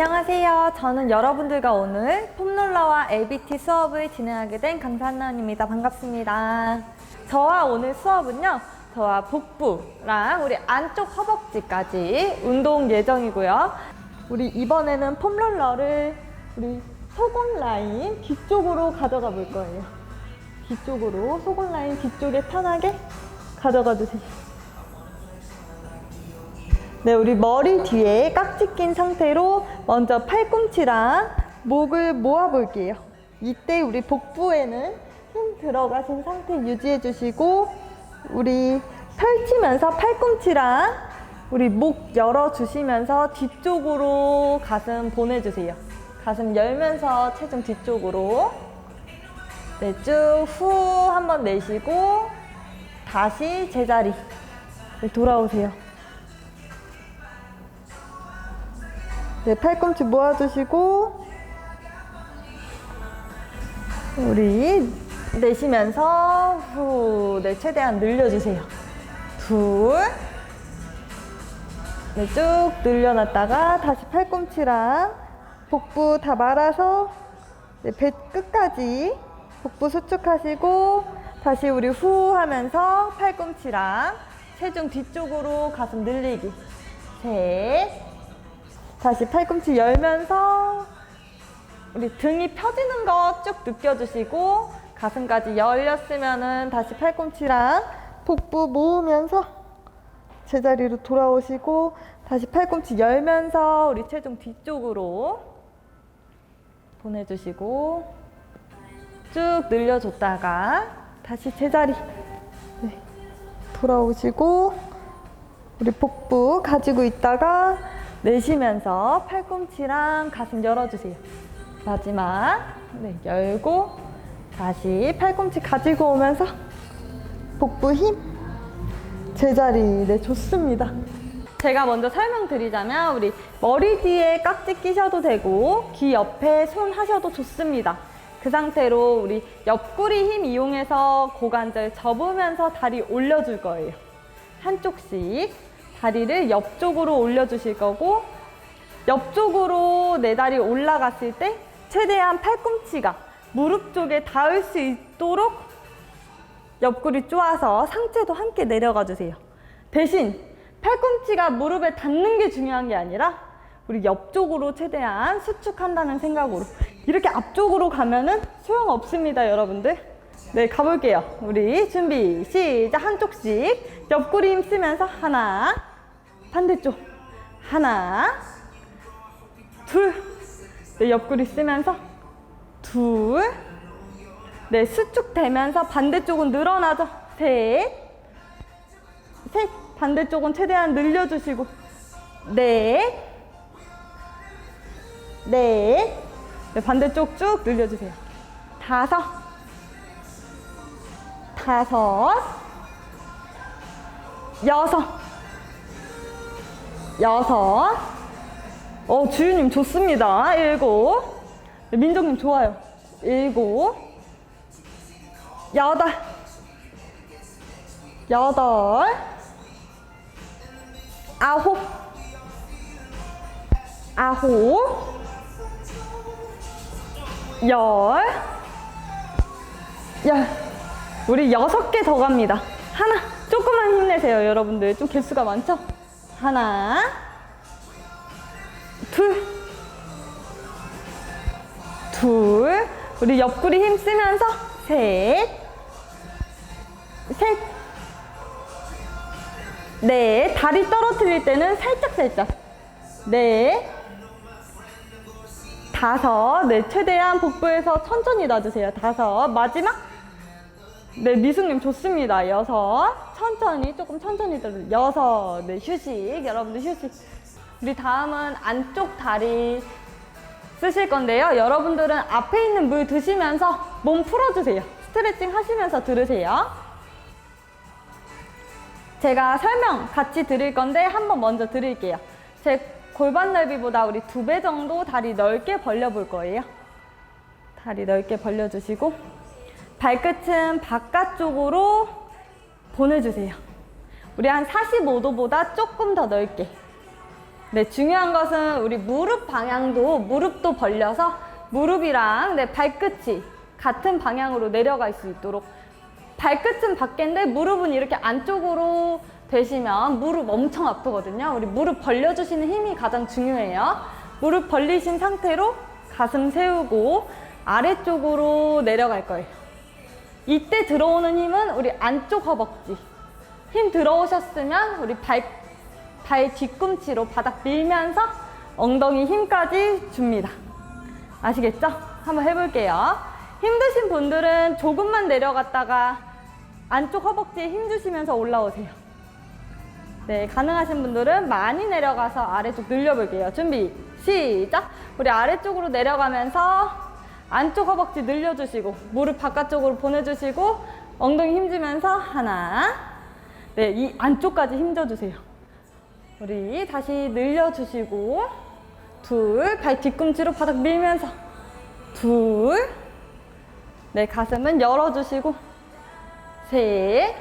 안녕하세요. 저는 여러분들과 오늘 폼롤러와 LBT 수업을 진행하게 된 강사 한나입니다. 반갑습니다. 저와 오늘 수업은요. 저와 복부랑 우리 안쪽 허벅지까지 운동 예정이고요. 우리 이번에는 폼롤러를 우리 속옷 라인 뒤쪽으로 가져가 볼 거예요. 뒤쪽으로 속옷 라인 뒤쪽에 편하게 가져가 주세요. 네, 우리 머리 뒤에 깍지 낀 상태로 먼저 팔꿈치랑 목을 모아 볼게요. 이때 우리 복부에는 힘 들어가신 상태 유지해 주시고 우리 펼치면서 팔꿈치랑 우리 목 열어 주시면서 뒤쪽으로 가슴 보내 주세요. 가슴 열면서 체중 뒤쪽으로 네, 쭉 후 한번 내쉬고 다시 제자리 네, 돌아오세요. 네, 팔꿈치 모아주시고 우리 내쉬면서 후, 네, 최대한 늘려주세요. 둘, 네, 쭉 늘려놨다가 다시 팔꿈치랑 복부 다 말아서 네, 배 끝까지 복부 수축하시고 다시 우리 후 하면서 팔꿈치랑 체중 뒤쪽으로 가슴 늘리기. 셋, 다시 팔꿈치 열면서 우리 등이 펴지는 거 쭉 느껴주시고 가슴까지 열렸으면은 다시 팔꿈치랑 복부 모으면서 제자리로 돌아오시고 다시 팔꿈치 열면서 우리 체중 뒤쪽으로 보내주시고 쭉 늘려줬다가 다시 제자리 네, 돌아오시고 우리 복부 가지고 있다가 내쉬면서 팔꿈치랑 가슴 열어주세요. 마지막 네, 열고 다시 팔꿈치 가지고 오면서 복부 힘 제자리 네 좋습니다. 제가 먼저 설명드리자면 우리 머리 뒤에 깍지 끼셔도 되고 귀 옆에 손 하셔도 좋습니다. 그 상태로 우리 옆구리 힘 이용해서 고관절 접으면서 다리 올려줄 거예요. 한쪽씩 다리를 옆쪽으로 올려주실 거고 옆쪽으로 내 다리 올라갔을 때 최대한 팔꿈치가 무릎 쪽에 닿을 수 있도록 옆구리 쪼아서 상체도 함께 내려가 주세요. 대신 팔꿈치가 무릎에 닿는 게 중요한 게 아니라 우리 옆쪽으로 최대한 수축한다는 생각으로 이렇게 앞쪽으로 가면은 소용 없습니다, 여러분들. 네, 가볼게요. 우리 준비, 시작. 한쪽씩 옆구리 힘 쓰면서 하나, 반대쪽 하나, 둘. 네, 옆구리 쓰면서 둘. 네, 수축 되면서 반대쪽은 늘어나죠. 셋. 셋. 반대쪽은 최대한 늘려주시고. 넷. 넷. 네, 반대쪽 쭉 늘려주세요. 다섯. 다섯. 여섯. 여섯. 어, 주유님 좋습니다. 일곱. 네, 민정님 좋아요. 일곱. 여덟. 여덟. 아홉. 아홉. 열. 열. 우리 여섯 개 더 갑니다. 하나. 조금만 힘내세요, 여러분들. 좀 개수가 많죠? 하나. 둘. 둘. 우리 옆구리 힘 쓰면서 셋. 셋. 넷. 다리 떨어뜨릴 때는 살짝 살짝. 넷. 다섯. 네, 최대한 복부에서 천천히 놔주세요. 다섯. 마지막. 네, 미숙님 좋습니다. 여섯. 천천히, 조금 천천히 들어. 여섯. 네, 휴식. 여러분들 휴식. 우리 다음은 안쪽 다리 쓰실 건데요. 여러분들은 앞에 있는 물 드시면서 몸 풀어주세요. 스트레칭 하시면서 들으세요. 제가 설명 같이 드릴 건데 한번 먼저 드릴게요. 제 골반 넓이보다 우리 두 배 정도 다리 넓게 벌려 볼 거예요. 다리 넓게 벌려주시고 발끝은 바깥쪽으로 보내주세요. 우리 한 45도보다 조금 더 넓게. 네, 중요한 것은 우리 무릎 방향도 무릎도 벌려서 무릎이랑 네, 발끝이 같은 방향으로 내려갈 수 있도록 발끝은 밖인데 무릎은 이렇게 안쪽으로 되시면 무릎 엄청 아프거든요. 우리 무릎 벌려주시는 힘이 가장 중요해요. 무릎 벌리신 상태로 가슴 세우고 아래쪽으로 내려갈 거예요. 이때 들어오는 힘은 우리 안쪽 허벅지. 힘 들어오셨으면 우리 발, 발 뒤꿈치로 바닥 밀면서 엉덩이 힘까지 줍니다. 아시겠죠? 한번 해볼게요. 힘드신 분들은 조금만 내려갔다가 안쪽 허벅지에 힘 주시면서 올라오세요. 네, 가능하신 분들은 많이 내려가서 아래쪽 늘려볼게요. 준비, 시작! 우리 아래쪽으로 내려가면서 안쪽 허벅지 늘려주시고, 무릎 바깥쪽으로 보내주시고, 엉덩이 힘주면서 하나, 네, 이 안쪽까지 힘줘주세요. 우리 다시 늘려주시고, 둘, 발 뒤꿈치로 바닥 밀면서, 둘, 네, 가슴은 열어주시고, 셋,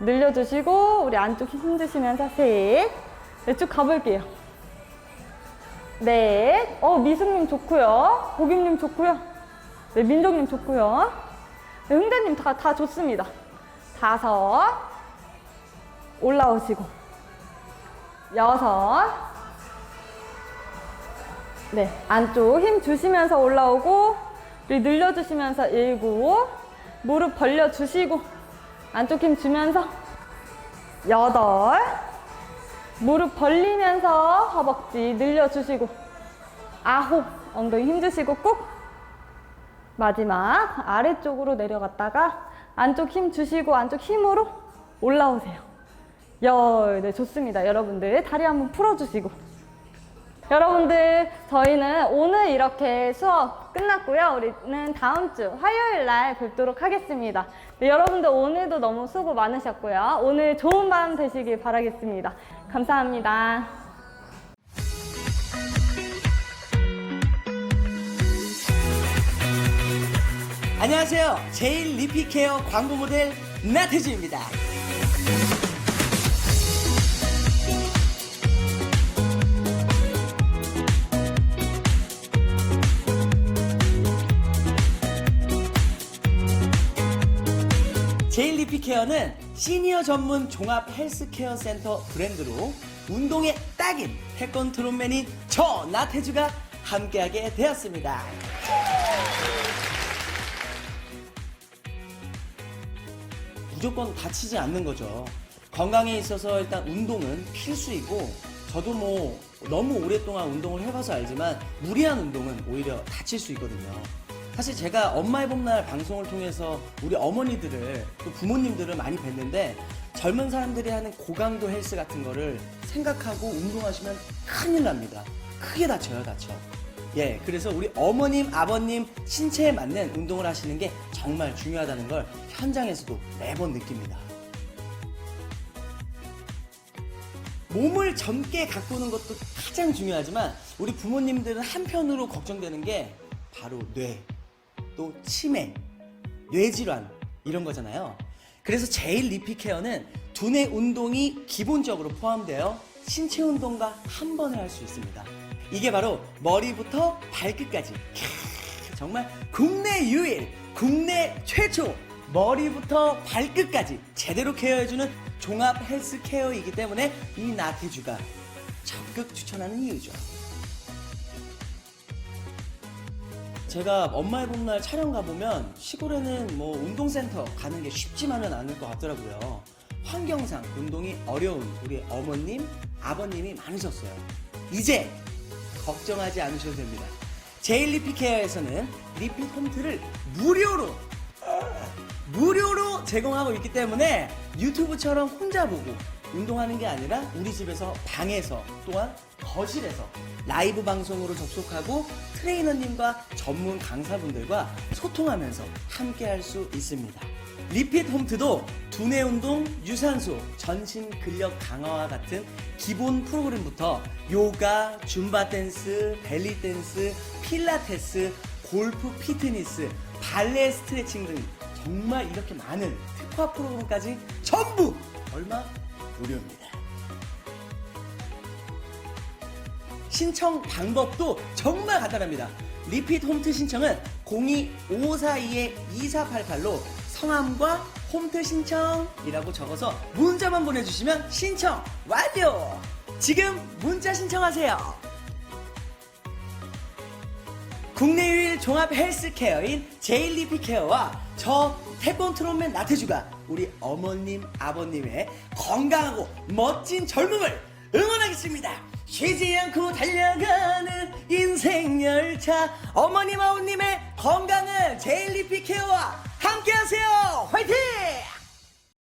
늘려주시고, 우리 안쪽 힘 주시면서 셋, 네, 쭉 가볼게요. 넷, 어, 미숙님 좋고요. 보김님 좋고요. 네, 민정님 좋고요. 네, 흥대님 다, 다 좋습니다. 다섯, 올라오시고, 여섯, 네, 안쪽 힘 주시면서 올라오고, 우리 늘려주시면서 일곱, 무릎 벌려주시고, 안쪽 힘 주면서 여덟, 무릎 벌리면서 허벅지 늘려주시고, 아홉, 엉덩이 힘 주시고 꾹, 마지막 아래쪽으로 내려갔다가 안쪽 힘 주시고 안쪽 힘으로 올라오세요. 열, 네, 좋습니다. 여러분들 다리 한번 풀어주시고. 여러분들, 저희는 오늘 이렇게 수업 끝났고요. 우리는 다음 주 화요일 날 뵙도록 하겠습니다. 네, 여러분들 오늘도 너무 수고 많으셨고요. 오늘 좋은 밤 되시길 바라겠습니다. 감사합니다. 안녕하세요. 제일 리피케어 광고 모델 나태주입니다. 제일 리피 케어는 시니어 전문 종합 헬스케어 센터 브랜드로 운동에 딱인 태권 트롯맨인 저 나태주가 함께하게 되었습니다. 무조건 다치지 않는 거죠. 건강에 있어서 일단 운동은 필수이고 저도 뭐 너무 오랫동안 운동을 해봐서 알지만 무리한 운동은 오히려 다칠 수 있거든요. 사실 제가 엄마의 봄날 방송을 통해서 우리 어머니들을 또 부모님들을 많이 뵀는데 젊은 사람들이 하는 고강도 헬스 같은 거를 생각하고 운동하시면 큰일 납니다. 크게 다쳐요, 다쳐. 예, 그래서 우리 어머님, 아버님 신체에 맞는 운동을 하시는 게 정말 중요하다는 걸 현장에서도 매번 느낍니다. 몸을 젊게 가꾸는 것도 가장 중요하지만 우리 부모님들은 한편으로 걱정되는 게 바로 뇌, 또 치매, 뇌질환 이런 거잖아요. 그래서 제일 리피 케어는 두뇌 운동이 기본적으로 포함되어 신체 운동과 한 번에 할 수 있습니다. 이게 바로 머리부터 발끝까지 캬, 정말 국내 유일, 국내 최초 머리부터 발끝까지 제대로 케어해주는 종합 헬스 케어이기 때문에 이 나태주가 적극 추천하는 이유죠. 제가 엄마의 봄날 촬영 가보면 시골에는 뭐 운동센터 가는 게 쉽지만은 않을 것 같더라고요. 환경상 운동이 어려운 우리 어머님, 아버님이 많으셨어요. 이제 걱정하지 않으셔도 됩니다. 제일 리피케어에서는 리핏 홈트를 무료로 무료로 제공하고 있기 때문에 유튜브처럼 혼자 보고 운동하는 게 아니라 우리 집에서 방에서 또한 거실에서 라이브 방송으로 접속하고 트레이너님과 전문 강사분들과 소통하면서 함께 할 수 있습니다. 리핏 홈트도 두뇌 운동, 유산소, 전신 근력 강화와 같은 기본 프로그램부터 요가, 줌바 댄스, 벨리 댄스, 필라테스, 골프 피트니스, 발레 스트레칭 등 정말 이렇게 많은 특화 프로그램까지 전부 얼마 무료입니다. 신청 방법도 정말 간단합니다. 리피트 홈트 신청은 02-542-2488로 성함과 홈트 신청이라고 적어서 문자만 보내주시면 신청 완료! 지금 문자 신청하세요. 국내 유일 종합 헬스케어인 제일리피 케어와 저 태권 트롯맨 나태주가 우리 어머님 아버님의 건강하고 멋진 젊음을 응원하겠습니다 쉬지 않고 달려가는 인생 열차 어머님 아버님의 건강을 제일리피 케어와 함께하세요 화이팅!